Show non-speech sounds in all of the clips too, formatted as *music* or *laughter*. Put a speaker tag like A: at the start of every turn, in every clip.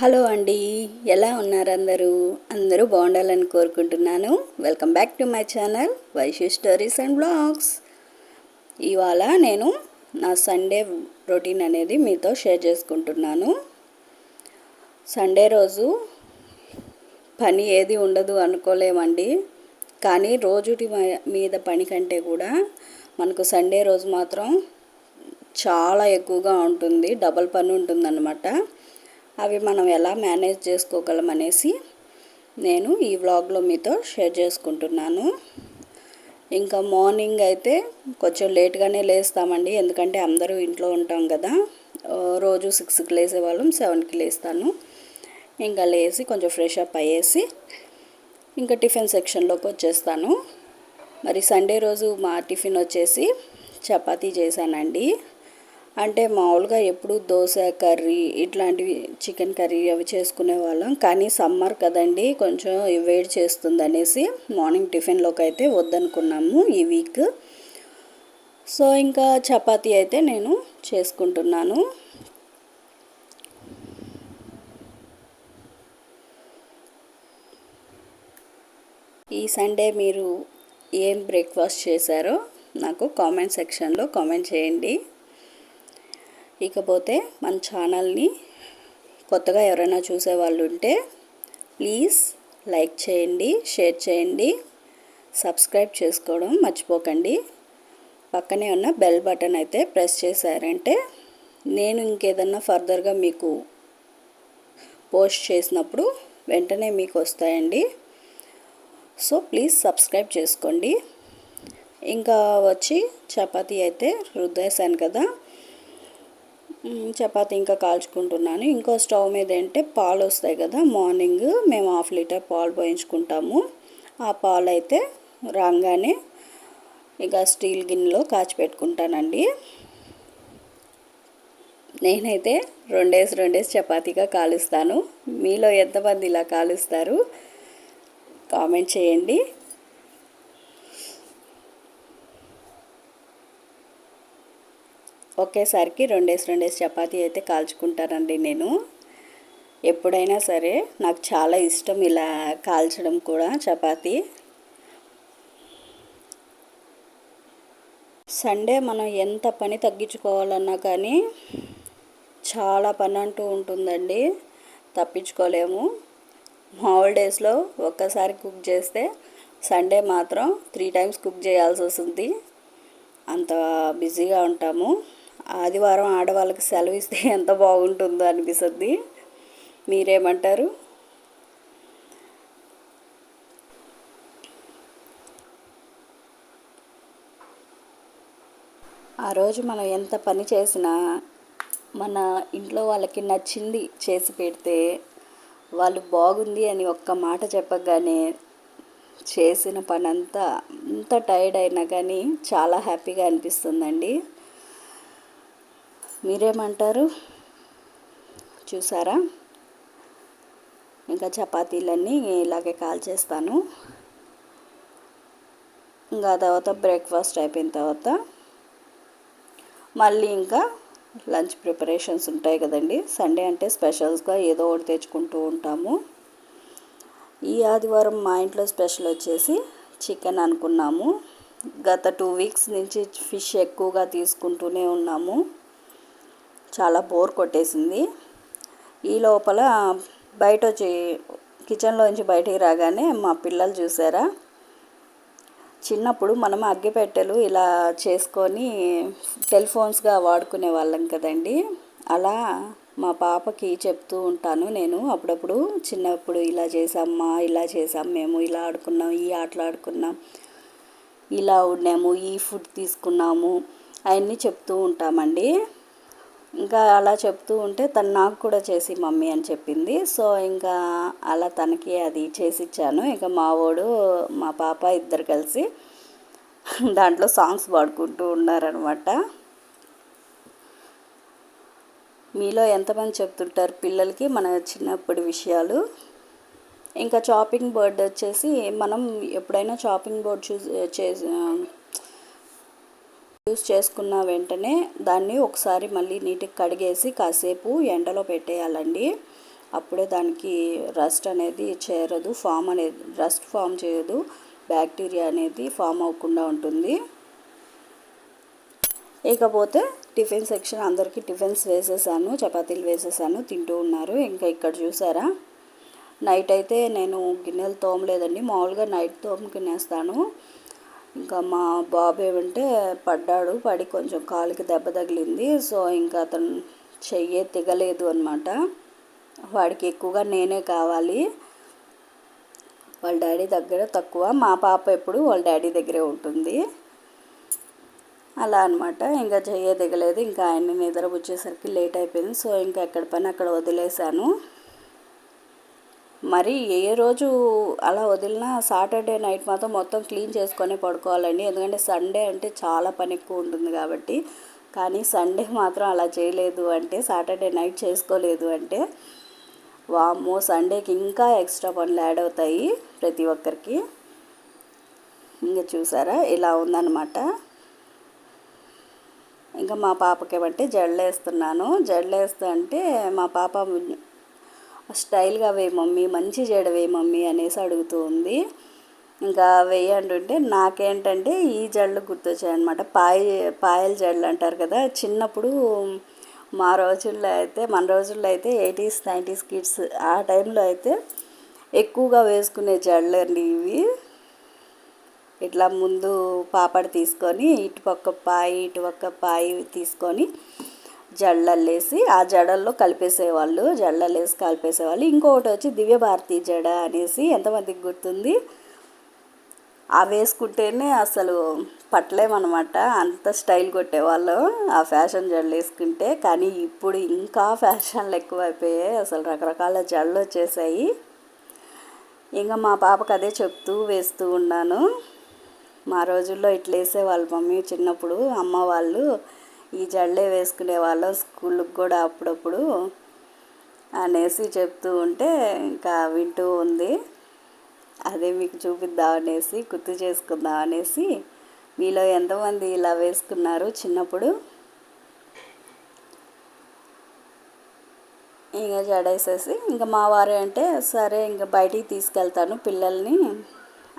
A: Hello అండి ఎలా ఉన్నారు అందరూ? అందరూ బాగుండాలని కోరుకుంటున్నాను. Welcome back to my channel Vaishu stories and blogs ఇవాళ నేను నా సండే రొటీన్ అనేది మీతో షేర్ చేసుకుంటున్నాను. సండే రోజు పని ఏది ఉండదు అనుకోలేమండి. కానీ రోజుటి మీద పని కంటే కూడా మనకు సండే రోజు మాత్రం చాలా ఎక్కువగా ఉంటుంది. డబల్ పని ఉంటుందన్నమాట. అవి మనం ఎలా మేనేజ్ చేసుకోగలం అనేసి నేను ఈ వ్లాగ్లో మీతో షేర్ చేసుకుంటున్నాను. ఇంకా మార్నింగ్ అయితే కొంచెం లేట్గానే లేస్తామండి ఎందుకంటే అందరూ ఇంట్లో ఉంటాం కదా. రోజు సిక్స్కి లేసే వాళ్ళం సెవెన్కి లేస్తాను. ఇంకా లేచి కొంచెం ఫ్రెష్ అప్ అయ్యేసి ఇంకా టిఫిన్ సెక్షన్లోకి వచ్చేస్తాను. మరి సండే రోజు మా టిఫిన్ వచ్చేసి చపాతీ చేశానండి. అంటే మామూలుగా ఎప్పుడు దోశ కర్రీ ఇట్లాంటివి చికెన్ కర్రీ అవి చేసుకునే వాళ్ళం. కానీ సమ్మర్ కదండి కొంచెం వేడి చేస్తుంది అనేసి మార్నింగ్ టిఫిన్లోకి అయితే వద్దనుకున్నాము ఈ వీక్. సో ఇంకా చపాతీ అయితే నేను చేసుకుంటున్నాను. ఈ సండే మీరు ఏం బ్రేక్ఫాస్ట్ చేశారో నాకు కామెంట్ సెక్షన్లో కామెంట్ చేయండి. ఇకపోతే మన ఛానల్ని కొత్తగా ఎవరైనా చూసే వాళ్ళు ఉంటే ప్లీజ్ లైక్ చేయండి షేర్ చేయండి సబ్స్క్రైబ్ చేసుకోవడం మర్చిపోకండి. పక్కనే ఉన్న బెల్ బటన్ అయితే ప్రెస్ చేశారంటే నేను ఇంకేదన్నా ఫర్దర్గా మీకు పోస్ట్ చేసినప్పుడు వెంటనే మీకు వస్తాయండి. సో ప్లీజ్ సబ్స్క్రైబ్ చేసుకోండి. ఇంకా వచ్చి చపాతీ అయితే రుద్దేశాను కదా చపాతి ఇంకా కాల్చుకుంటున్నాను. ఇంకో స్టవ్ మీద అంటే పాలు వస్తాయి కదా మార్నింగ్ మేము హాఫ్ లీటర్ పాలు పోయించుకుంటాము. ఆ పాలు అయితే రాగానే ఇక స్టీల్ గిన్నెలో కాచిపెట్టుకుంటానండి నేనైతే రెండేసి రెండేసి చపాతీగా కాలుస్తాను. మీలో ఎంతమంది ఇలా కాలుస్తారు? కామెంట్ చేయండి. ఒకేసారికి రెండేసి రెండేసి చపాతీ అయితే కాల్చుకుంటానండి నేను. ఎప్పుడైనా సరే నాకు చాలా ఇష్టం ఇలా కాల్చడం కూడా చపాతీ. సండే మనం ఎంత పని తగ్గించుకోవాలన్నా కానీ చాలా పని అంటూ ఉంటుందండి. తప్పించుకోలేము. మామూలు డేస్లో ఒక్కసారి కుక్ చేస్తే సండే మాత్రం త్రీ టైమ్స్ కుక్ చేయాల్సి వస్తుంది. అంత బిజీగా ఉంటాము. ఆదివారం ఆడవాళ్ళకి సెలవు ఇస్తే ఎంత బాగుంటుందో అనిపిస్తుంది. మీరేమంటారు? ఆ రోజు మనం ఎంత పని చేసినా మన ఇంట్లో వాళ్ళకి నచ్చింది చేసి పెడితే వాళ్ళు బాగుంది అని ఒక్క మాట చెప్పగానే చేసిన పని అంతా ఎంత టైర్డ్ అయినా కానీ చాలా హ్యాపీగా అనిపిస్తుందండి. మీరేమంటారు? చూసారా? ఇంకా చపాతీలన్నీ ఇలాగే కాల్ చేస్తాను. ఇంకా తర్వాత బ్రేక్ఫాస్ట్ అయిపోయిన తర్వాత మళ్ళీ ఇంకా లంచ్ ప్రిపరేషన్స్ ఉంటాయి కదండి. సండే అంటే స్పెషల్స్గా ఏదో ఒకటి తెచ్చుకుంటూ ఉంటాము. ఈ ఆదివారం మా ఇంట్లో స్పెషల్ వచ్చేసి చికెన్ అనుకున్నాము. గత టూ వీక్స్ నుంచి ఫిష్ ఎక్కువగా తీసుకుంటూనే ఉన్నాము. చాలా బోర్ కొట్టేసింది. ఈ లోపల బయట వచ్చి కిచెన్లోంచి బయటికి రాగానే మా పిల్లలు చూసారా? చిన్నప్పుడు మనం అగ్గిపెట్టెలు ఇలా చేసుకొని టెలిఫోన్స్గా వాడుకునే వాళ్ళం కదండి. అలా మా పాపకి చెప్తూ ఉంటాను నేను అప్పుడప్పుడు. చిన్నప్పుడు ఇలా చేసామ్మా ఇలా చేసాం మేము ఇలా ఆడుకున్నాం ఈ ఆటలు ఆడుకున్నాం ఇలా ఉన్నాము ఈ ఫుడ్ తీసుకున్నాము అవన్నీ చెప్తూ ఉంటామండి. ఇంకా అలా చెప్తూ ఉంటే తను నాకు కూడా చేసి మమ్మీ అని చెప్పింది. సో ఇంకా అలా తనకి అది చేసి ఇచ్చాను ఇంకా మా వాడు మా పాప ఇద్దరు కలిసి దాంట్లో సాంగ్స్ పాడుకుంటూ ఉన్నారనమాట. మీలో ఎంతమంది చెప్తుంటారు పిల్లలకి మన చిన్నప్పటి విషయాలు? ఇంకా చాపింగ్ బోర్డ్ వచ్చేసి మనం ఎప్పుడైనా చాపింగ్ బోర్డ్ చూ చేసి యూస్ చేసుకున్న వెంటనే దాన్ని ఒకసారి మళ్ళీ నీట్గా కడిగేసి కాసేపు ఎండలో పెట్టేయాలండి. అప్పుడే దానికి రస్ట్ అనేది చేరదు ఫామ్ అనేది రస్ట్ ఫామ్ చేయదు. బ్యాక్టీరియా అనేది ఫామ్ అవ్వకుండా ఉంటుంది. ఇకపోతే టిఫిన్ సెక్షన్ అందరికీ టిఫిన్స్ వేసేసాను చపాతీలు వేసేసాను తింటూ ఉన్నారు. ఇంకా ఇక్కడ చూసారా? నైట్ అయితే నేను గిన్నెలు తోమలేదండి. మామూలుగా నైట్ తోముకునేస్తాను. ఇంకా మా బాబు ఏమంటే పడ్డాడు పడి కొంచెం కాలుకి దెబ్బ తగిలింది. సో ఇంకా అతను చెయ్యే తిగలేదు అనమాట వాడికి ఎక్కువగా నేనే కావాలి. వాళ్ళ డాడీ దగ్గర తక్కువ. మా పాప ఎప్పుడు వాళ్ళ డాడీ దగ్గరే ఉంటుంది. అలా అనమాట ఇంకా చెయ్యే దిగలేదు ఇంకా ఆయన్ని నిద్ర వచ్చేసరికి లేట్ అయిపోయింది. సో ఇంకా ఎక్కడ పని అక్కడ వదిలేశాను. మరి ఏ రోజు అలా వదిలినా సాటర్డే నైట్ మాత్రం మొత్తం క్లీన్ చేసుకొని పడుకోవాలండి. ఎందుకంటే సండే అంటే చాలా పని ఎక్కువ ఉంటుంది కాబట్టి. కానీ సండే మాత్రం అలా చేయలేదు అంటే సాటర్డే నైట్ చేసుకోలేదు అంటే వామ్మో! సండేకి ఇంకా ఎక్స్ట్రా పనులు యాడ్ అవుతాయి ప్రతి ఒక్కరికి. ఇంకా చూసారా? ఇలా ఉందన్నమాట. ఇంకా మా పాపకేమంటే జడలేస్తున్నాను. జడలేస్తా అంటే మా పాప స్టైల్గా వేయి మమ్మీ మంచి జడ వేయి మమ్మీ అనేసి అడుగుతూ ఉంది. ఇంకా వేయంటుంటే నాకేంటంటే ఈ జడలు గుర్తొచ్చాయన్నమాట. పాయ పాయల జడలు అంటారు కదా చిన్నప్పుడు మా రోజుల్లో అయితే మన రోజుల్లో అయితే ఎయిటీస్ నైంటీస్ కిడ్స్ ఆ టైంలో అయితే ఎక్కువగా వేసుకునే జడలు అండి ఇవి. ఇట్లా ముందు పాపడ తీసుకొని ఇటుపక్క పాయి ఇటుపక్క పాయి తీసుకొని జడలల్లేసి ఆ జడల్లో కలిపేసేవాళ్ళు జడలల్లేసి కలిపేసేవాళ్ళు. ఇంకొకటి వచ్చి దివ్యభారతి జడ అనేసి ఎంతమందికి గుర్తుంది? ఆ వేసుకుంటేనే అసలు పట్టలేమన్నమాట. అంత స్టైల్ కొట్టేవాళ్ళు ఆ ఫ్యాషన్ జడలు వేసుకుంటే. కానీ ఇప్పుడు ఇంకా ఫ్యాషన్లు ఎక్కువైపోయాయి. అసలు రకరకాల జడలు వచ్చేసాయి. ఇంకా మా పాపకు అదే చెప్తూ వేస్తూ ఉన్నాను. మా రోజుల్లో ఇట్లా వేసేవాళ్ళు మమ్మీ చిన్నప్పుడు అమ్మ వాళ్ళు ఈ జళ్ళే వేసుకునే వాళ్ళం స్కూల్కి కూడా అప్పుడప్పుడు అనేసి చెప్తూ ఉంటే ఇంకా వింటూ ఉంది. అదే మీకు చూపిద్దాం అనేసి గుర్తు చేసుకుందాం అనేసి మీలో ఎంతమంది ఇలా వేసుకున్నారు చిన్నప్పుడు? ఇంకా జడేసేసి ఇంకా మా వారు అంటే సరే ఇంకా బయటికి తీసుకెళ్తాను పిల్లల్ని.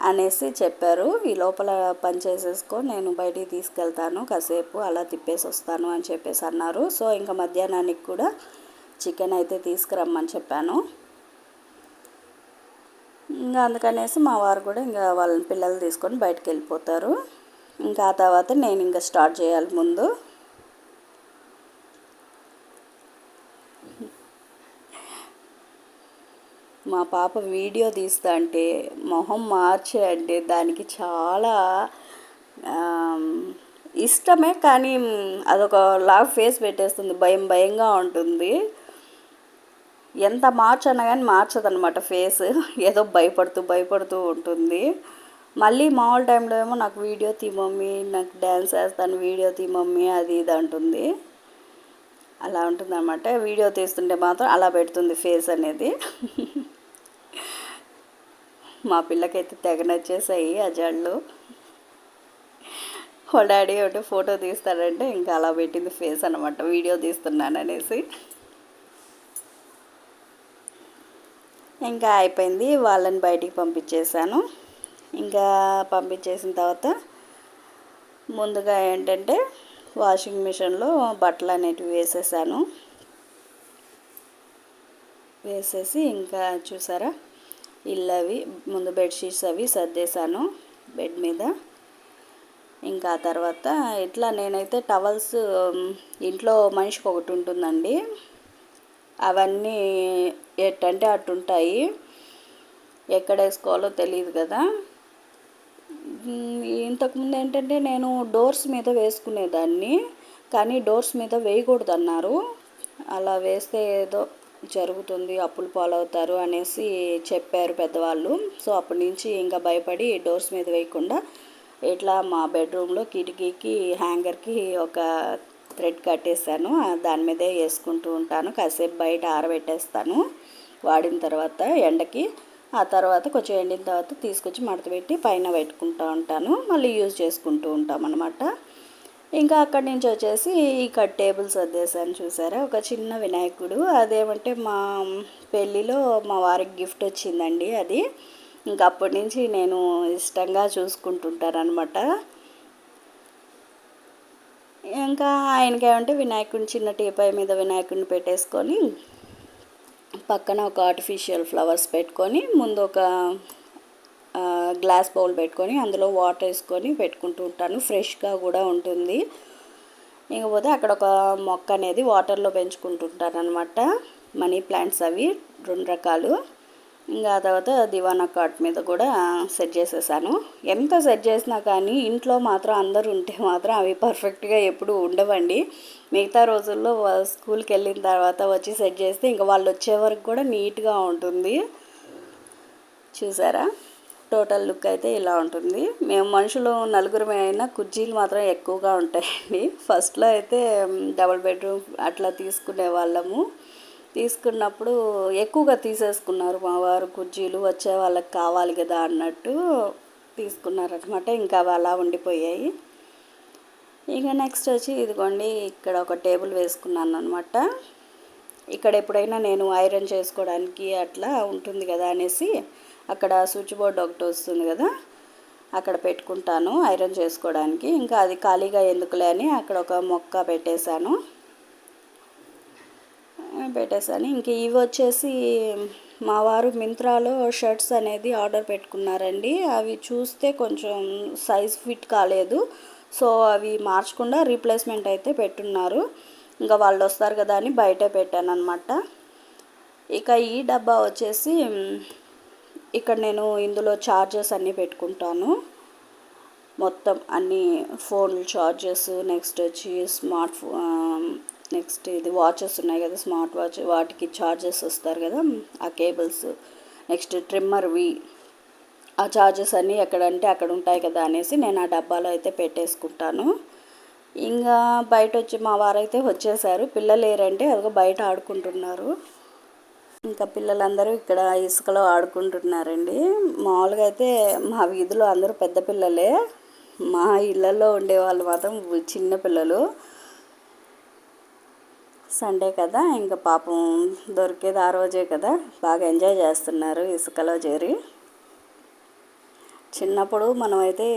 A: అనేసి చెప్పారు. ఈ లోపల పని చేసేసుకో నేను బయటికి తీసుకెళ్తాను కాసేపు అలా తిప్పేసి వస్తాను అని చెప్పేసి అన్నారు. సో ఇంకా మధ్యాహ్నానికి కూడా చికెన్ అయితే తీసుకురమ్మని చెప్పాను. ఇంకా అందుకనేసి మా వారు కూడా ఇంకా వాళ్ళని పిల్లలు తీసుకొని బయటకు వెళ్ళిపోతారు. ఇంకా ఆ తర్వాత నేను ఇంకా స్టార్ట్ చేయాలి ముందు. మా పాప వీడియో తీస్తా అంటే మొహం మార్చే అంటే దానికి చాలా ఇష్టమే కానీ అదొక లాగ్ ఫేస్ పెట్టేస్తుంది. భయం భయంగా ఉంటుంది. ఎంత మార్చన్నా కానీ మార్చదనమాట ఫేస్. ఏదో భయపడుతూ భయపడుతూ ఉంటుంది. మళ్ళీ మామూలు టైంలో ఏమో నాకు వీడియో తీ మమ్మీ నాకు డ్యాన్స్ వేస్తాను వీడియో తీ మమ్మీ అది ఇది అంటుంది. అలా ఉంటుంది అనమాట వీడియో తీస్తుంటే మాత్రం అలా పెడుతుంది ఫేస్ అనేది. *laughs* మా పిల్లకైతే తెగ నచ్చేసాయి ఆ జళ్ళు వాళ్ళ డాడీ ఒకటి ఫోటో తీస్తాడంటే ఇంకా అలా పెట్టింది ఫేస్ అనమాట వీడియో తీస్తున్నాను అనేసి. ఇంకా అయిపోయింది. వాళ్ళని బయటికి పంపించేశాను. ఇంకా పంపించేసిన తర్వాత ముందుగా ఏంటంటే వాషింగ్ మిషన్లో బట్టలు అనేటివి వేసేసాను. వేసేసి ఇంకా చూసారా? ఇల్లు అవి ముందు బెడ్షీట్స్ అవి సర్దేశాను బెడ్ మీద. ఇంకా తర్వాత ఇట్లా నేనైతే టవల్స్ ఇంట్లో మనిషికి ఒకటి ఉంటుందండి. అవన్నీ ఎట్టంటే అటు ఉంటాయి ఎక్కడ వేసుకోవాలో తెలియదు కదా. ఇంతకుముందు ఏంటంటే నేను డోర్స్ మీద వేసుకునేదాన్ని. కానీ డోర్స్ మీద వేయకూడదు అన్నారు అలా వేస్తే ఏదో జరుగుతుంది అప్పులు పాలవుతారు అనేసి చెప్పారు పెద్దవాళ్ళు. సో అప్పటి నుంచి ఇంకా భయపడి డోర్స్ మీద వేయకుండా ఇట్లా మా బెడ్రూమ్లో కిటికీకి హ్యాంగర్కి ఒక థ్రెడ్ కట్టేస్తాను దాని మీదే వేసుకుంటూ ఉంటాను. కాసేపు బయట ఆరబెట్టేస్తాను. వాడిన తర్వాత ఎండకి ఆ తర్వాత కొంచెం ఎండిన తర్వాత తీసుకొచ్చి మడత పెట్టి పైన పెట్టుకుంటూ ఉంటాను. మళ్ళీ యూజ్ చేసుకుంటూ ఉంటాం అనమాట ఇంకా అక్కడి నుంచి వచ్చేసి ఇక్కడ టేబుల్స్ వద్దేశాను చూసారా? ఒక చిన్న వినాయకుడు అదేమంటే మా పెళ్ళిలో మా వారికి గిఫ్ట్ వచ్చిందండి అది. ఇంకా అప్పటి నుంచి నేను ఇష్టంగా చూసుకుంటుంటారనమాట ఇంకా ఆయనకి ఏమంటే వినాయకుడిని చిన్న టీపాయ్ మీద వినాయకుడిని పెట్టేసుకొని పక్కన ఒక ఆర్టిఫిషియల్ ఫ్లవర్స్ పెట్టుకొని ముందు ఒక గ్లాస్ బౌల్ పెట్టుకొని అందులో వాటర్ వేసుకొని పెట్టుకుంటూ ఉంటాను. ఫ్రెష్గా కూడా ఉంటుంది. ఇకపోతే అక్కడ ఒక మొక్క అనేది వాటర్లో పెంచుకుంటుంటాను అనమాట మనీ ప్లాంట్స్ అవి రెండు రకాలు. ఇంకా తర్వాత దివానా కాట్ మీద కూడా సెట్ చేసేసాను. ఎంత సెట్ చేసినా కానీ ఇంట్లో మాత్రం అందరు ఉంటే మాత్రం అవి పర్ఫెక్ట్గా ఎప్పుడు ఉండవండి. మిగతా రోజుల్లో స్కూల్కి వెళ్ళిన తర్వాత వచ్చి సెట్ చేస్తే ఇంకా వాళ్ళు వచ్చే వరకు కూడా నీట్గా ఉంటుంది. చూసారా? టోటల్ లుక్ అయితే ఇలా ఉంటుంది. మేము మనుషులు నలుగురమే అయినా కుర్చీలు మాత్రం ఎక్కువగా ఉంటాయండి. ఫస్ట్లో అయితే డబుల్ బెడ్రూమ్ అట్లా తీసుకునే వాళ్ళము. తీసుకున్నప్పుడు ఎక్కువగా తీసేసుకున్నారు మా వారు కుర్చీలు. వచ్చే వాళ్ళకి కావాలి కదా అన్నట్టు తీసుకున్నారనమాట ఇంకా అవి అలా ఉండిపోయాయి. ఇక నెక్స్ట్ వచ్చి ఇదిగోండి ఇక్కడ ఒక టేబుల్ వేసుకున్నాను అనమాట ఇక్కడ ఎప్పుడైనా నేను ఐరన్ చేసుకోవడానికి అట్లా ఉంటుంది కదా అనేసి అక్కడ స్విచ్ బోర్డ్ ఒకటి వస్తుంది కదా అక్కడ పెట్టుకుంటాను ఐరన్ చేసుకోవడానికి. ఇంకా అది ఖాళీగా ఎందుకులే అని అక్కడ ఒక మొక్క పెట్టేశాను. పెట్టేశాను. ఇంక ఇవి వచ్చేసి మా వారు మింత్రాలో షర్ట్స్ అనేది ఆర్డర్ పెట్టుకున్నారండి. అవి చూస్తే కొంచెం సైజ్ ఫిట్ కాలేదు. సో అవి మార్చకుండా రీప్లేస్మెంట్ అయితే పెట్టున్నారు. ఇంకా వాళ్ళు వస్తారు కదా అని బయట పెట్టాను అనమాట ఇక ఈ డబ్బా వచ్చేసి ఇక్కడ నేను ఇందులో ఛార్జెస్ అన్నీ పెట్టుకుంటాను. మొత్తం అన్ని ఫోన్ ఛార్జెస్ నెక్స్ట్ వచ్చి స్మార్ట్ ఫోన్ నెక్స్ట్ ఇది వాచెస్ ఉన్నాయి కదా స్మార్ట్ వాచ్ వాటికి ఛార్జెస్ వస్తారు కదా ఆ కేబుల్స్ నెక్స్ట్ ట్రిమ్మర్వి ఆ ఛార్జెస్ అన్నీ ఎక్కడంటే అక్కడ ఉంటాయి కదా అనేసి నేను ఆ డబ్బాలో అయితే పెట్టేసుకుంటాను. ఇంకా బయట వచ్చి మా వారైతే వచ్చేసారు. పిల్లలు ఏరంటే అదిగో బయట ఆడుకుంటున్నారు. ఇంకా పిల్లలందరూ ఇక్కడ ఇసుకలో ఆడుకుంటున్నారండి. మామూలుగా అయితే మా వీధిలో అందరూ పెద్ద పిల్లలే. మా ఇళ్ళల్లో ఉండే వాళ్ళు మాత్రం చిన్న పిల్లలు. సండే కదా ఇంకా పాపం దొరికేది ఆ రోజే కదా. బాగా ఎంజాయ్ చేస్తున్నారు ఇసుకలో చేరి. చిన్నప్పుడు మనమైతే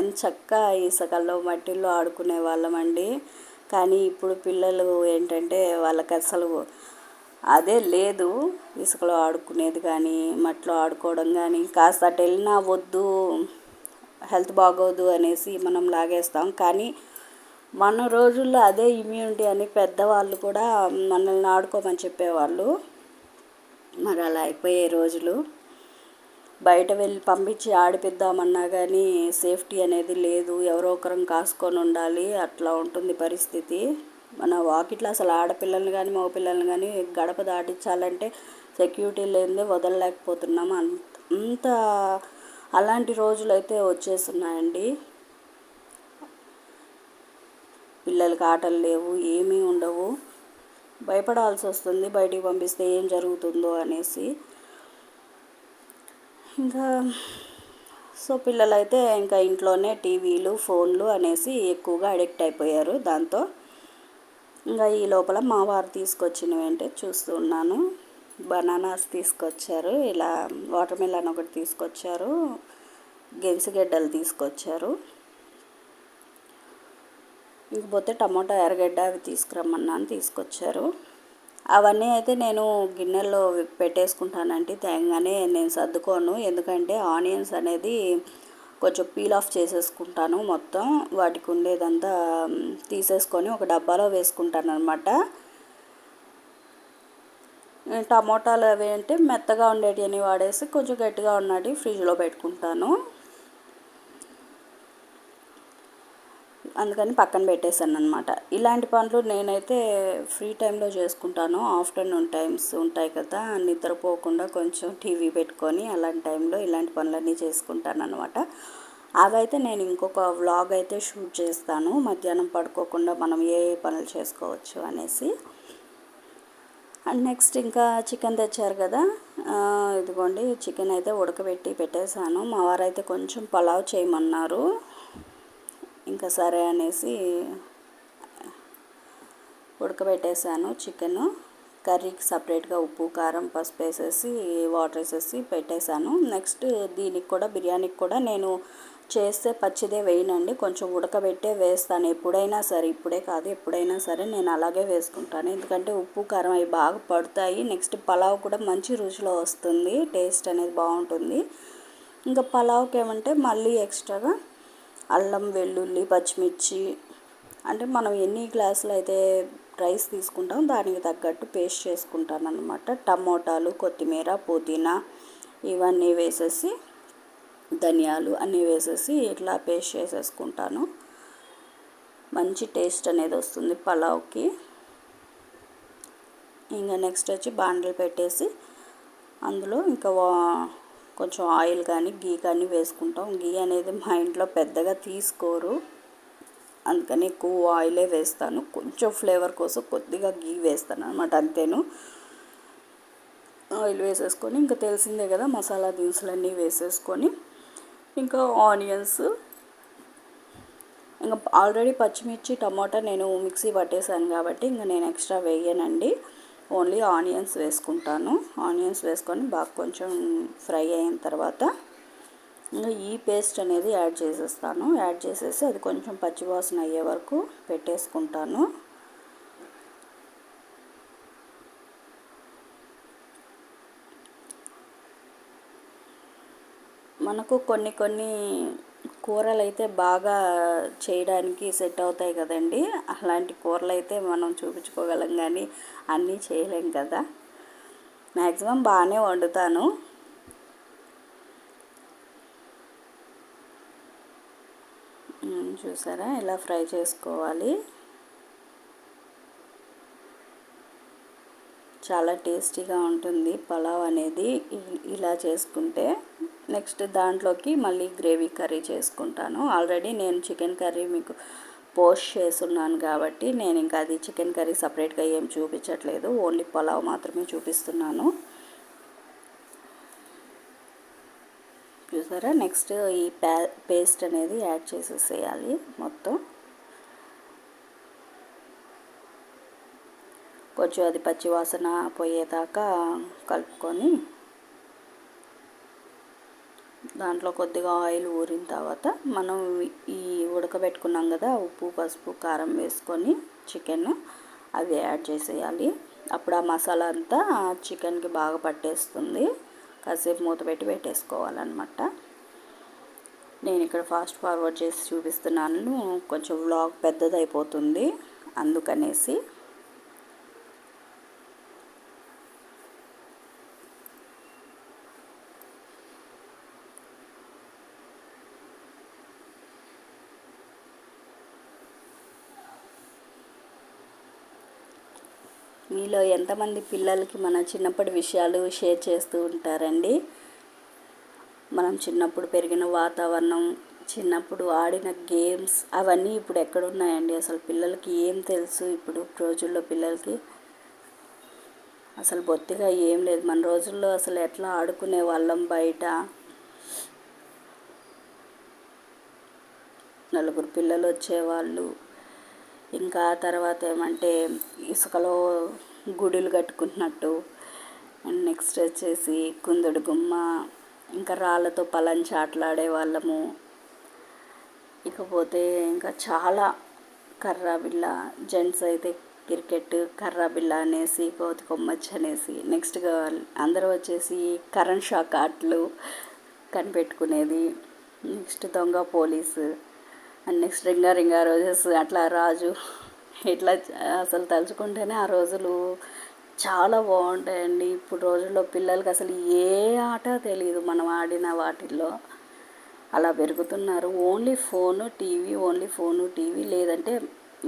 A: ఎంత చక్కగా ఇసుకల్లో మట్టిల్లో ఆడుకునే వాళ్ళమండి. కానీ ఇప్పుడు పిల్లలు ఏంటంటే వాళ్ళకి అసలు అదే లేదు. ఇసుకలో ఆడుకునేది కానీ మట్లో ఆడుకోవడం కానీ కాస్త అటు వెళ్ళినా వద్దు హెల్త్ బాగోదు అనేసి మనం లాగేస్తాం. కానీ మన రోజుల్లో అదే ఇమ్యూనిటీ అని పెద్దవాళ్ళు కూడా మనల్ని ఆడుకోమని చెప్పేవాళ్ళు. మరి అలా అయిపోయే రోజులు. బయట వెళ్ళి పంపించి ఆడిపిద్దామన్నా కానీ సేఫ్టీ అనేది లేదు. ఎవరో ఒకరం కాసుకొని ఉండాలి. అట్లా ఉంటుంది పరిస్థితి. మన వాకిట్లో అసలు ఆడపిల్లల్ని కానీ మగపిల్లల్ని కానీ గడప దాటించాలంటే సెక్యూరిటీ లేనిదే వదలలేకపోతున్నాము. అంత అంత అలాంటి రోజులు అయితే వచ్చేస్తున్నాయండి. పిల్లలకి ఆటలు లేవు ఏమీ ఉండవు. భయపడాల్సి వస్తుంది బయటికి పంపిస్తే ఏం జరుగుతుందో అనేసి. ఇంకా సో పిల్లలైతే ఇంకా ఇంట్లోనే టీవీలు ఫోన్లు అనేసి ఎక్కువగా అడిక్ట్ అయిపోయారు దాంతో. ఇంకా ఈ లోపల మా వారు తీసుకొచ్చినవి అంటే చూస్తూ ఉన్నాను. బనానాస్ తీసుకొచ్చారు ఇలా వాటర్ మిలన్ ఒకటి తీసుకొచ్చారు గెడ్డలు తీసుకొచ్చారు. ఇంకపోతే టమాటా ఎర్రగడ్డ అవి తీసుకురమ్మన్నాను తీసుకొచ్చారు. అవన్నీ అయితే నేను గిన్నెల్లో పెట్టేసుకుంటానండి. తేగానే నేను సర్దుకోను. ఎందుకంటే ఆనియన్స్ అనేది కొంచెం పీల్ ఆఫ్ చేసేసుకుంటాను మొత్తం. వాటికి ఉండేదంతా తీసేసుకొని ఒక డబ్బాలో వేసుకుంటాను అనమాట టమోటాలు అవి అంటే మెత్తగా ఉండేటివన్నీ వాడేసి కొంచెం గట్టిగా ఉన్నవి ఫ్రిడ్జ్లో పెట్టుకుంటాను. అందుకని పక్కన పెట్టేశాను అనమాట ఇలాంటి పనులు నేనైతే ఫ్రీ టైంలో చేసుకుంటాను. ఆఫ్టర్నూన్ టైమ్స్ ఉంటాయి కదా నిద్రపోకుండా కొంచెం టీవీ పెట్టుకొని అలాంటి టైంలో ఇలాంటి పనులన్నీ చేసుకుంటాను అనమాట అవైతే నేను ఇంకొక వ్లాగ్ అయితే షూట్ చేస్తాను. మధ్యాహ్నం పడుకోకుండా మనం ఏ ఏ పనులు చేసుకోవచ్చు అనేసి. అండ్ నెక్స్ట్ ఇంకా చికెన్ తెచ్చారు కదా ఇదిగోండి చికెన్ అయితే ఉడకబెట్టి పెట్టేశాను. మా వారైతే కొంచెం పలావ్ చేయమన్నారు. ఇంకా సరే అనేసి ఉడకబెట్టేసాను చికెను. కర్రీకి సపరేట్గా ఉప్పు కారం పసుపు వేసేసి వాటర్ వేసేసి పెట్టేశాను నెక్స్ట్ దీనికి కూడా బిర్యానీకి కూడా నేను చేస్తే పచ్చిదే వేయనండి. కొంచెం ఉడకబెట్టే వేస్తాను. ఎప్పుడైనా సరే ఇప్పుడే కాదు ఎప్పుడైనా సరే నేను అలాగే వేసుకుంటాను. ఎందుకంటే ఉప్పు కారం అవి బాగా పడతాయి. నెక్స్ట్ పలావ్ కూడా మంచి రుచిలో వస్తుంది. టేస్ట్ అనేది బాగుంటుంది. ఇంకా పలావ్కి ఏమంటే మళ్ళీ ఎక్స్ట్రాగా అల్లం వెల్లుల్లి పచ్చిమిర్చి అంటే మనం ఎన్ని గ్లాసులు అయితే రైస్ తీసుకుంటాం దానికి తగ్గట్టు పేస్ట్ చేసుకుంటాను అనమాట టమోటాలు కొత్తిమీర పుదీనా ఇవన్నీ వేసేసి ధనియాలు అన్నీ వేసేసి ఇట్లా పేస్ట్ చేసేసుకుంటాను. మంచి టేస్ట్ అనేది వస్తుంది పలావ్కి. ఇంకా నెక్స్ట్ వచ్చి బాండలు పెట్టేసి అందులో ఇంకా కొంచెం ఆయిల్ కానీ గీ కానీ వేసుకుంటాం. గీ అనేది మా ఇంట్లో పెద్దగా తీసుకోరు. అందుకని ఎక్కువ ఆయిలే వేస్తాను. కొంచెం ఫ్లేవర్ కోసం కొద్దిగా గీ వేస్తాను అనమాట అంతేను. ఆయిల్ వేసేసుకొని ఇంకా తెలిసిందే కదా మసాలా దినుసులన్నీ వేసేసుకొని ఇంకా ఆనియన్స్. ఇంకా ఆల్రెడీ పచ్చిమిర్చి టమాటా నేను మిక్సీ పట్టేశాను కాబట్టి ఇంకా నేను ఎక్స్ట్రా వేయనండి. ఓన్లీ ఆనియన్స్ వేసుకుంటాను. ఆనియన్స్ వేసుకొని బాగా కొంచెం ఫ్రై అయిన తర్వాత ఇంకా ఈ పేస్ట్ అనేది యాడ్ చేసేస్తాను. యాడ్ చేసేసి అది కొంచెం పచ్చివాసన అయ్యే వరకు పెట్టేసుకుంటాను. మనకు కొన్ని కొన్ని కూరలు అయితే బాగా చేయడానికి సెట్ అవుతాయి కదండి. అలాంటి కూరలు అయితే మనం చూపించుకోగలం కానీ అన్నీ చేయలేం కదా. మ్యాక్సిమం బాగానే వండుతాను. చూసారా? ఇలా ఫ్రై చేసుకోవాలి. చాలా టేస్టీగా ఉంటుంది. పలావ్ అనేది ఇలా చేసుకుంటే నెక్స్ట్ దాంట్లోకి మళ్ళీ గ్రేవీ కర్రీ చేసుకుంటాను. ఆల్రెడీ నేను చికెన్ కర్రీ మీకు పోస్ట్ చేస్తున్నాను కాబట్టి నేను ఇంకా అది చికెన్ కర్రీ సపరేట్గా ఏం చూపించట్లేదు. ఓన్లీ పలావ్ మాత్రమే చూపిస్తున్నాను. చూసారా? నెక్స్ట్ ఈ ప్యా పేస్ట్ అనేది యాడ్ చేసేసేయాలి మొత్తం. కొంచెం అది పచ్చివాసన పోయేదాకా కలుపుకొని దాంట్లో కొద్దిగా ఆయిల్ ఊరిన తర్వాత మనం ఈ ఉడకబెట్టుకున్నాం కదా ఉప్పు పసుపు కారం వేసుకొని చికెన్ అవి యాడ్ చేసేయాలి. అప్పుడు ఆ మసాలా అంతా చికెన్కి బాగా పట్టేస్తుంది. కాసేపు మూత పెట్టి పెట్టేసుకోవాలన్నమాట. నేను ఇక్కడ ఫాస్ట్ ఫార్వర్డ్ చేసి చూపిస్తున్నాను. కొంచెం వ్లాగ్ పెద్దదైపోతుంది అందుకనేసి మీలో ఎంతమంది పిల్లలకి మన చిన్నప్పటి విషయాలు షేర్ చేస్తూ ఉంటారండి? మనం చిన్నప్పుడు పెరిగిన వాతావరణం చిన్నప్పుడు ఆడిన గేమ్స్ అవన్నీ ఇప్పుడు ఎక్కడున్నాయండి? అసలు పిల్లలకి ఏం తెలుసు ఇప్పుడు రోజుల్లో పిల్లలకి? అసలు బొత్తిగా ఏం లేదు. మన రోజుల్లో అసలు ఎట్లా ఆడుకునే వాళ్ళం బయట? నలుగురు పిల్లలు వచ్చేవాళ్ళు. ఇంకా తర్వాత ఏమంటే ఇసుకలో గుడులు కట్టుకుంటున్నట్టు. అండ్ నెక్స్ట్ వచ్చేసి కుందుడు గుమ్మ. ఇంకా రాళ్ళతో పలంచి ఆటలాడే వాళ్ళము. ఇకపోతే ఇంకా చాలా కర్రా బిళ్ళ జెంట్స్ అయితే క్రికెట్ కర్రా బిళ్ళ అనేసి కోతి కొమ్మచ్చి అనేసి. నెక్స్ట్గా అందరూ వచ్చేసి కరెంట్ షాక్ ఆటలు కనిపెట్టుకునేది. నెక్స్ట్ దొంగ police. And next ringa ringa roses అట్లా రాజు. ఇట్లా అసలు తలుచుకుంటేనే ఆ రోజులు చాలా బాగుంటాయండి. ఇప్పుడు రోజుల్లో పిల్లలకి అసలు ఏ ఆట తెలియదు మనం ఆడిన వాటిల్లో అలా పెరుగుతున్నారు. Only phone TV only phone TV లేదంటే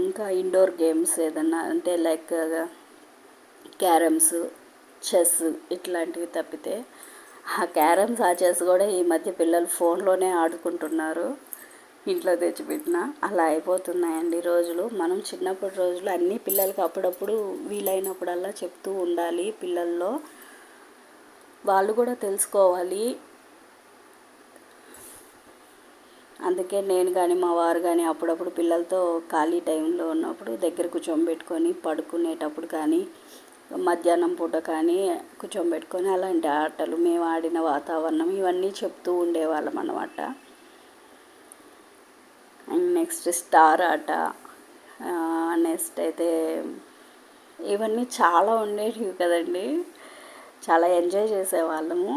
A: ఇంకా ఇండోర్ గేమ్స్ ఏదన్నా అంటే లైక్ క్యారమ్స్ చెస్ ఇట్లాంటివి తప్పితే ఆ క్యారమ్స్ ఆ చెస్ కూడా ఈ మధ్య పిల్లలు ఫోన్లోనే ఆడుకుంటున్నారు. ఇంట్లో తెచ్చిపెట్టిన అలా అయిపోతున్నాయండి రోజులు. మనం చిన్నప్పటి రోజులు అన్నీ పిల్లలకి అప్పుడప్పుడు వీలైనప్పుడల్లా చెప్తూ ఉండాలి పిల్లల్లో. వాళ్ళు కూడా తెలుసుకోవాలి. అందుకే నేను కానీ మా వారు కానీ అప్పుడప్పుడు పిల్లలతో ఖాళీ టైంలో ఉన్నప్పుడు దగ్గర కూర్చోబెట్టుకొని పడుకునేటప్పుడు కానీ మధ్యాహ్నం పూట కానీ కూర్చోబెట్టుకొని అలాంటి ఆటలు మేము ఆడిన వాతావరణం ఇవన్నీ చెప్తూ ఉండేవాళ్ళం అన్నమాట. అండ్ నెక్స్ట్ స్టార్ ఆట నెక్స్ట్ అయితే ఇవన్నీ చాలా ఉండేటివి కదండి. చాలా ఎంజాయ్ చేసేవాళ్ళము.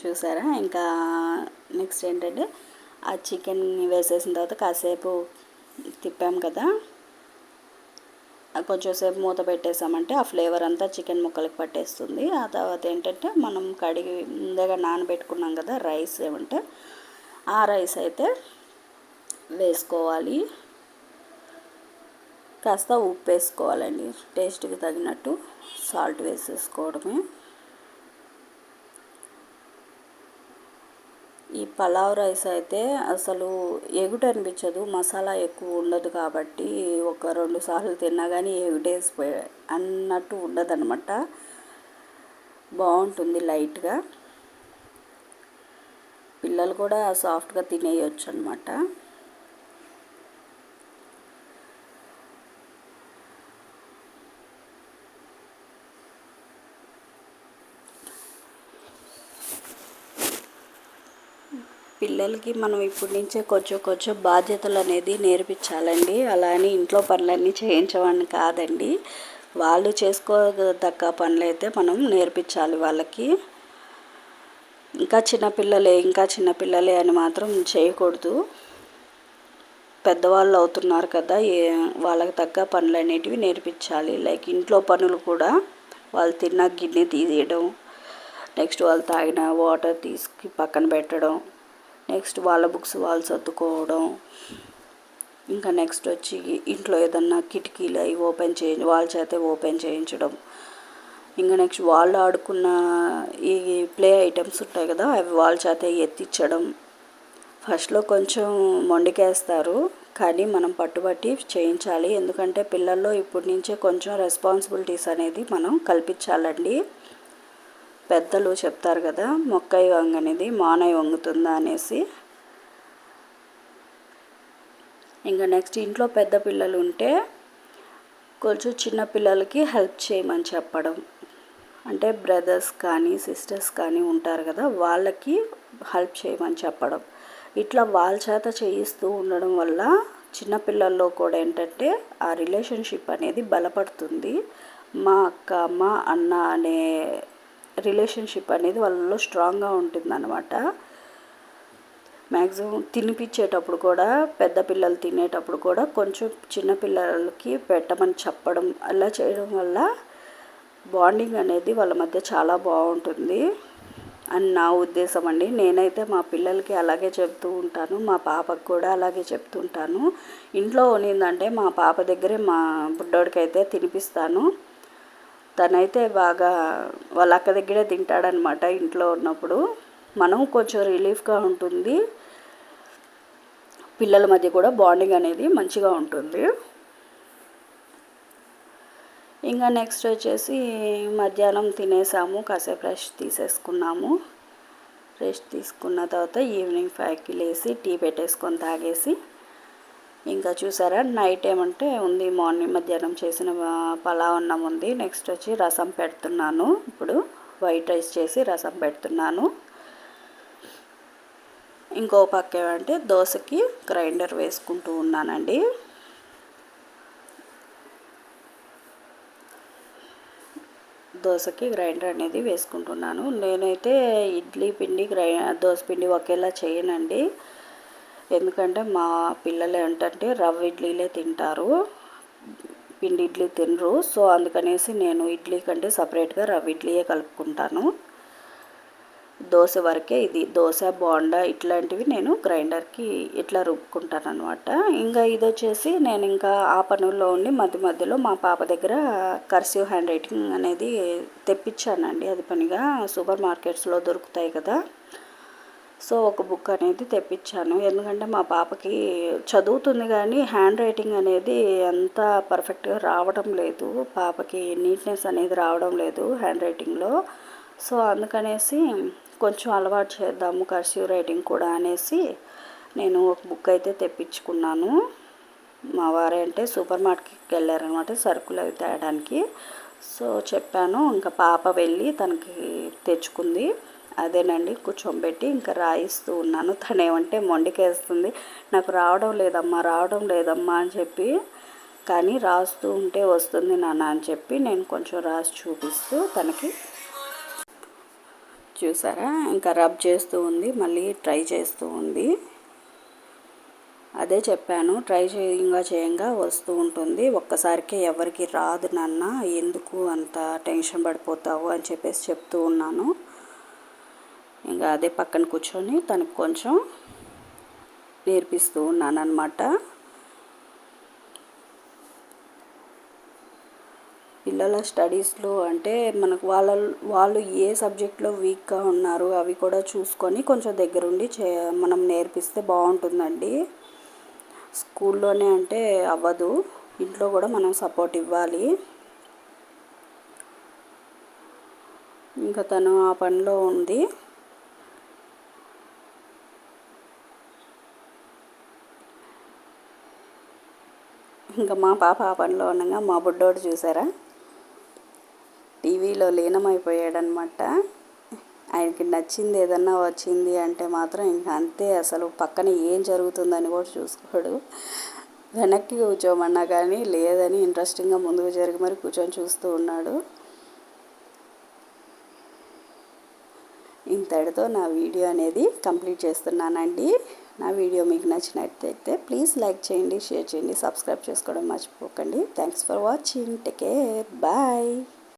A: చూసారా? ఇంకా నెక్స్ట్ ఏంటంటే ఆ చికెన్ వేసేసిన తర్వాత కాసేపు తిప్పాం కదా. కొంచెం సేపు మూత పెట్టేసామంటే ఆ ఫ్లేవర్ అంతా చికెన్ ముక్కలకి పట్టేస్తుంది. ఆ తర్వాత ఏంటంటే మనం కడిగి ముందుగా నానబెట్టుకున్నాం కదా రైస్ ఏమంటే ఆ రైస్ అయితే వేసుకోవాలి. కాస్త ఉప్పు వేసుకోవాలండి. టేస్ట్కి తగినట్టు సాల్ట్ వేసేసుకోవడమే. ఈ పలావ్ రైస్ అయితే అసలు ఎగుటు అనిపించదు మసాలా ఎక్కువ ఉండదు కాబట్టి ఒక రెండు సార్లు తిన్నా కానీ ఎగుటేసిపోయి అన్నట్టు ఉండదన్నమాట. బాగుంటుంది లైట్గా. పిల్లలు కూడా సాఫ్ట్గా తినేయచ్చు అనమాట పిల్లలకి మనం ఇప్పటి నుంచే కొంచెం కొంచెం బాధ్యతలు అనేది నేర్పించాలండి. అలా అని ఇంట్లో పనులన్నీ చేయించవని కాదండి. వాళ్ళు చేసుకోదక్క పనులైతే మనం నేర్పించాలి వాళ్ళకి. ఇంకా చిన్నపిల్లలే ఇంకా చిన్నపిల్లలే అని మాత్రం చేయకూడదు. పెద్దవాళ్ళు అవుతున్నారు కదా ఏ వాళ్ళకి తగ్గ పనులు అనేటివి నేర్పించాలి. లైక్ ఇంట్లో పనులు కూడా వాళ్ళు తిన్న గిన్నె తీసేయడం నెక్స్ట్ వాళ్ళు తాగిన వాటర్ తీసుకు పక్కన పెట్టడం నెక్స్ట్ వాళ్ళ బుక్స్ వాళ్ళు సర్దుకోవడం. ఇంకా నెక్స్ట్ వచ్చి ఇంట్లో ఏదన్నా కిటికీలు అవి ఓపెన్ చేయ వాళ్ళ చేతే ఓపెన్ చేయించడం. ఇంకా నెక్స్ట్ వాళ్ళు ఆడుకున్న ఈ ప్లే ఐటమ్స్ ఉంటాయి కదా అవి వాళ్ళ చేత ఎత్తిచ్చడం. ఫస్ట్లో కొంచెం మొండికేస్తారు కానీ మనం పట్టుబట్టి చేయించాలి. ఎందుకంటే పిల్లల్లో ఇప్పటి నుంచే కొంచెం రెస్పాన్సిబిలిటీస్ అనేది మనం కల్పించాలండి. పెద్దలు చెప్తారు కదా మొక్కై వంగనిది మానై వంగుతుందా అనేసి. ఇంకా నెక్స్ట్ ఇంట్లో పెద్ద పిల్లలు ఉంటే కొంచెం చిన్న పిల్లలకి హెల్ప్ చేయమని చెప్పడం. అంటే బ్రదర్స్ కానీ సిస్టర్స్ కానీ ఉంటారు కదా వాళ్ళకి హెల్ప్ చేయమని చెప్పడం. ఇట్లా వాళ్ళ చేత చేయిస్తూ ఉండడం వల్ల చిన్నపిల్లల్లో కూడా ఏంటంటే ఆ రిలేషన్షిప్ అనేది బలపడుతుంది. మా అక్క మా అన్న అనే రిలేషన్షిప్ అనేది వాళ్ళలో స్ట్రాంగ్గా ఉంటుందన్నమాట. మ్యాక్సిమం తినిపించేటప్పుడు కూడా పెద్ద పిల్లలు తినేటప్పుడు కూడా కొంచెం చిన్నపిల్లలకి పెట్టమని చెప్పడం అలా చేయడం వల్ల బాండింగ్ అనేది వాళ్ళ మధ్య చాలా బాగుంటుంది. అని నా ఉద్దేశం అండి. నేనైతే మా పిల్లలకి అలాగే చెప్తూ ఉంటాను. మా పాపకు కూడా అలాగే చెప్తుంటాను ఇంట్లో ఉన్నిందంటే మా పాప దగ్గరే మా బుడ్డోడికి అయితే తినిపిస్తాను. తనైతే బాగా వాళ్ళ అక్క దగ్గరే తింటాడనమాట ఇంట్లో ఉన్నప్పుడు. మనం కొంచెం రిలీఫ్గా ఉంటుంది. పిల్లల మధ్య కూడా బాండింగ్ అనేది మంచిగా ఉంటుంది. ఇంకా నెక్స్ట్ వచ్చేసి మధ్యాహ్నం తినేసాము కాసేపు రెస్ట్ తీసేసుకున్నాము. రెస్ట్ తీసుకున్న తర్వాత ఈవినింగ్ ఫైవ్కి లేసి టీ పెట్టేసుకొని తాగేసి ఇంకా చూసారా? నైట్ ఏమంటే ఉంది మార్నింగ్ మధ్యాహ్నం చేసిన పలావ్ అన్నం ఉంది. నెక్స్ట్ వచ్చి రసం పెడుతున్నాను. ఇప్పుడు వైట్ రైస్ చేసి రసం పెడుతున్నాను. ఇంకో పక్క ఏమంటే దోశకి గ్రైండర్ వేసుకుంటూ ఉన్నానండి. దోశకి గ్రైండర్ అనేది వేసుకుంటున్నాను. నేనైతే ఇడ్లీ పిండి గ్రై దోశ పిండి ఒకేలా చేయనండి. ఎందుకంటే మా పిల్లలు ఏంటంటే రవ్వ ఇడ్లీలే తింటారు. పిండి ఇడ్లీ తినరు. సో అందుకనేసి నేను ఇడ్లీ కంటే సపరేట్గా రవ్వ ఇడ్లీయే కలుపుకుంటాను. దోశ వరకే ఇది. దోశ బోండా ఇట్లాంటివి నేను గ్రైండర్కి ఇట్లా రుబ్బుకుంటాను అనమాట ఇంకా ఇది వచ్చేసి నేను ఇంకా ఆ పనుల్లో ఉండి మధ్య మధ్యలో మా పాప దగ్గర కర్సివ్ హ్యాండ్ రైటింగ్ అనేది తెప్పించానండి. అది పనిగా సూపర్ మార్కెట్స్లో దొరుకుతాయి కదా. సో ఒక బుక్ అనేది తెప్పించాను. ఎందుకంటే మా పాపకి చదువుతుంది కానీ హ్యాండ్ రైటింగ్ అనేది అంత పర్ఫెక్ట్గా రావడం లేదు. పాపకి నీట్నెస్ అనేది రావడం లేదు హ్యాండ్ రైటింగ్లో. సో అందుకనేసి కొంచెం అలవాటు చేద్దాము కర్సివ్ రైటింగ్ కూడా అనేసి నేను ఒక బుక్ అయితే తెప్పించుకున్నాను. మా వారే అంటే సూపర్ మార్కెట్కి వెళ్ళారనమాట సరుకులు అవి తేయడానికి సో చెప్పాను ఇంకా పాప వెళ్ళి తనకి తెచ్చుకుంది. అదేనండి కూర్చోబెట్టి ఇంకా రాయిస్తూ ఉన్నాను. తను ఏమంటే మొండికేస్తుంది. నాకు రావడం లేదమ్మా రావడం లేదమ్మా అని చెప్పి కానీ రాస్తూ ఉంటే వస్తుంది నాన్న అని చెప్పి నేను కొంచెం రాసి చూపిస్తూ తనకి చూసారా? ఇంకా రబ్ చేస్తూ ఉంది మళ్ళీ ట్రై చేస్తూ ఉంది. అదే చెప్పాను ట్రై చేయంగా చేయంగా వస్తూ ఉంటుంది. ఒక్కసారికే ఎవరికి రాదు నాన్న ఎందుకు అంత టెన్షన్ పడిపోతావు అని చెప్పేసి చెప్తూ ఉన్నాను. ఇంకా అదే పక్కన కూర్చొని తనకు కొంచెం నేర్పిస్తూ ఉన్నాను అనమాట పిల్లల స్టడీస్లో అంటే మనకు వాళ్ళ వాళ్ళు ఏ సబ్జెక్ట్లో వీక్గా ఉన్నారు అవి కూడా చూసుకొని కొంచెం దగ్గరుండి చే మనం నేర్పిస్తే బాగుంటుందండి. స్కూల్లోనే అంటే అవ్వదు ఇంట్లో కూడా మనం సపోర్ట్ ఇవ్వాలి. ఇంకా తను ఆ పనిలో ఉంది. ఇంకా మా పాప ఆ పనిలో ఉండగా మా బుడ్డోడు చూసారా? టీవీలో లీనమైపోయాడనమాట ఆయనకి నచ్చింది ఏదన్నా వచ్చింది అంటే మాత్రం ఇంకా అంతే అసలు పక్కన ఏం జరుగుతుందని కూడా చూసుకోడు. వెనక్కి కూర్చోమన్నా కానీ లేదని ఇంట్రెస్టింగ్గా ముందుకు జరిగి మరి కూర్చొని చూస్తూ ఉన్నాడు. ఇంతటితో నా వీడియో అనేది కంప్లీట్ చేస్తున్నానండి. నా వీడియో మీకు నచ్చినట్టయితే ప్లీజ్ లైక్ చేయండి షేర్ చేయండి సబ్స్క్రైబ్ చేసుకోవడం మర్చిపోకండి. Thanks for watching take care bye